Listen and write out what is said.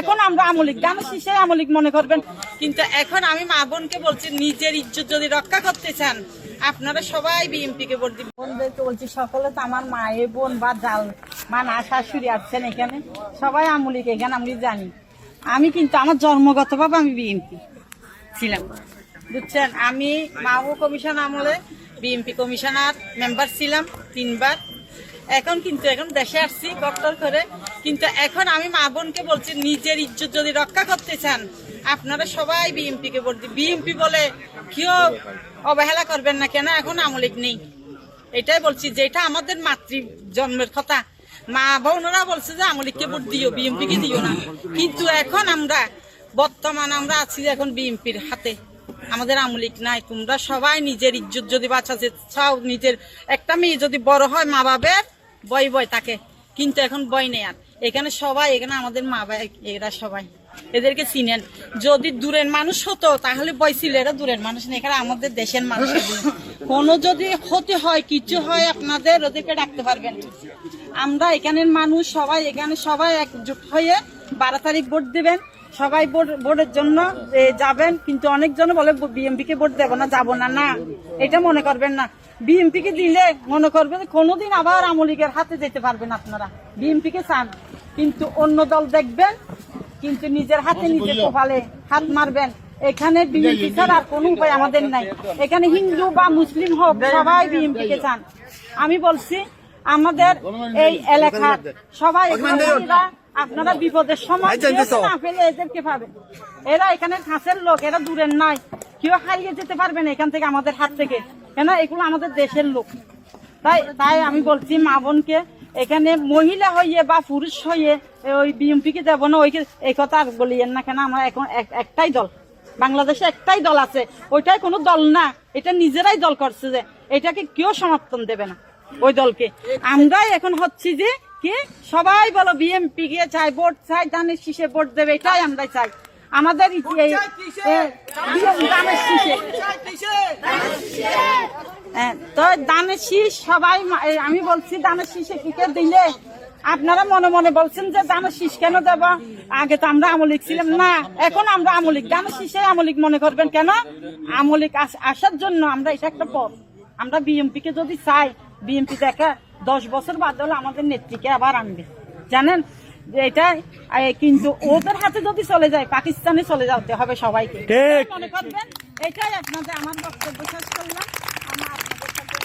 এখন আমরা আমলিক গান শেষে আমলিক মনে করবেন। কিন্তু এখন আমি মা বোনকে বলছি নিজের ইজ্জত যদি রক্ষা করতে চান আপনারা সবাই বিএমপি কে ভোট দিবেন। বোনদেরকে বলছি সকলে তো আমার মায়ের বোন বা জাল মা না শাশুড়ি আসছেন এখানে সবাই আমলিক এখানে আমি জানি। আমি কিন্তু আমার জন্মগতভাবে আমি বিএমপি ছিলাম। বুঝছেন? আমি মাহবু কমিশন আমলে বিএমপি কমিশনার মেম্বার ছিলাম তিনবার। এখন কিন্তু এখন দেশে আসছি ডক্টর করে কিন্তু এখন আমি মা বোনকে বলছি, নিজের ইজ্জত যদি রক্ষা করতে চান, আপনারা সবাই বিএমপি কে ভোট বিএমপি বলে কেউ অবহেলা করবেন না কেন? এখন আমলিক নেই। এটাই বলছি যে এটা আমাদের মাতৃ জন্মের কথা। মা বোনরা বলছে যে আমলিককে ভোট দিও বিএমপি কে দিও না। কিন্তু এখন আমরা, বর্তমান আমরা আছি এখন বিএমপির হাতে। আমাদের আমলিক নাই। তোমরা সবাই নিজের ইজ্জত যদি বাঁচাতে চাও, নিজের একটা মেয়ে যদি বড় হয় মা বাবের বয় বয় তাকে। কিন্তু এখন বয় নেই আর। এখানে সবাই, এখানে আমাদের মা বাবা এরা সবাই। এদেরকে চিনেন। যদি দূরের মানুষ হতো, তাহলে বইছিল এরা দূরের মানুষ না, এখানে আমাদের দেশের মানুষ। কোনো যদি ক্ষতি হয়, কিছু হয়, আপনাদের ওদেরকে ডাকতে পারবেন। আমরা এখানের মানুষ, সবাই এখানে সবাই একজুট হয়ে বারো তারিখ ভোট দিবেন। সবাই ভোট ভোটের জন্য যাবেন কিন্তু অনেকজন বলে বিএমপি কে ভোট দেবো না যাব না না। এটা মনে করবেন না। বিএমপি কে দিলে মনে করবেন কোনোদিন আবার আমলিগের হাতে যেতে পারবেন আপনারা। বিএমপি কে চান কিন্তু অন্য দল দেখবেন কিন্তু নিজের হাতে নিজে কপালে হাত মারবেন। এখানে বিএমপি ছাড়া আর কোনো উপায় আমাদের নাই। এখানে হিন্দু বা মুসলিম হোক সবাই বিএমপি কে চান। আমি বলছি আমাদের এই এলাকার সবাই আপনারা বিপদের সময় না পেলে এদেরকে পাবেন এরা এখানে কাছের লোক এরা দূরের নাই। কেউ হারিয়ে যেতে পারবে না এখান থেকে আমাদের হাত থেকে। কেন এগুলো আমাদের দেশের লোক। তাই তাই আমি বলছি মা বোনকে এখানে মহিলা হইয়ে বা পুরুষ হইয়ে ওই বিএমপি কে দেবো না ওই এই কথা আর বলিয়েন না। কেন আমার এখন একটাই দল। বাংলাদেশে একটাই দল আছে। ওইটাই কোনো দল না। এটা নিজেরাই দল করছে যে এটাকে কেউ সমর্থন দেবে না ওই দলকে। আমরাই এখন হচ্ছি যে কি? সবাই বলো বিএমপি গিয়ে চাই ভোট চাই ধানের শীষে ভোট দেবে এটাই আমরাই চাই। আমাদের ধানের শীষে। হ্যাঁ, তো দানের শীষ সবাই আমি বলছি দানের শীষে কিকে দিলে আপনারা মনে মনে বলছেন যে দানের শীষ কেন দেব? আগে তো আমরা আমলিক ছিলাম। না এখন আমরা আমলিক। দানের শীষে আমলিক মনে করবেন কেন? আমলিক আস- আসার জন্য আমরা এটা একটা পথ। আমরা বিএমপি কে যদি চাই বিএমপি দেখা দশ বছর বাদ হলে আমাদের নেত্রীকে আবার আনবে। জানেন? যে এটা কিন্তু ওদের হাতে যদি চলে যায় পাকিস্তানে চলে যেতে হবে সবাইকে। মনে করবেন এটাই আপনাদের আমার বক্তব্য শেষ করলাম। আমার আপনাদের সাথে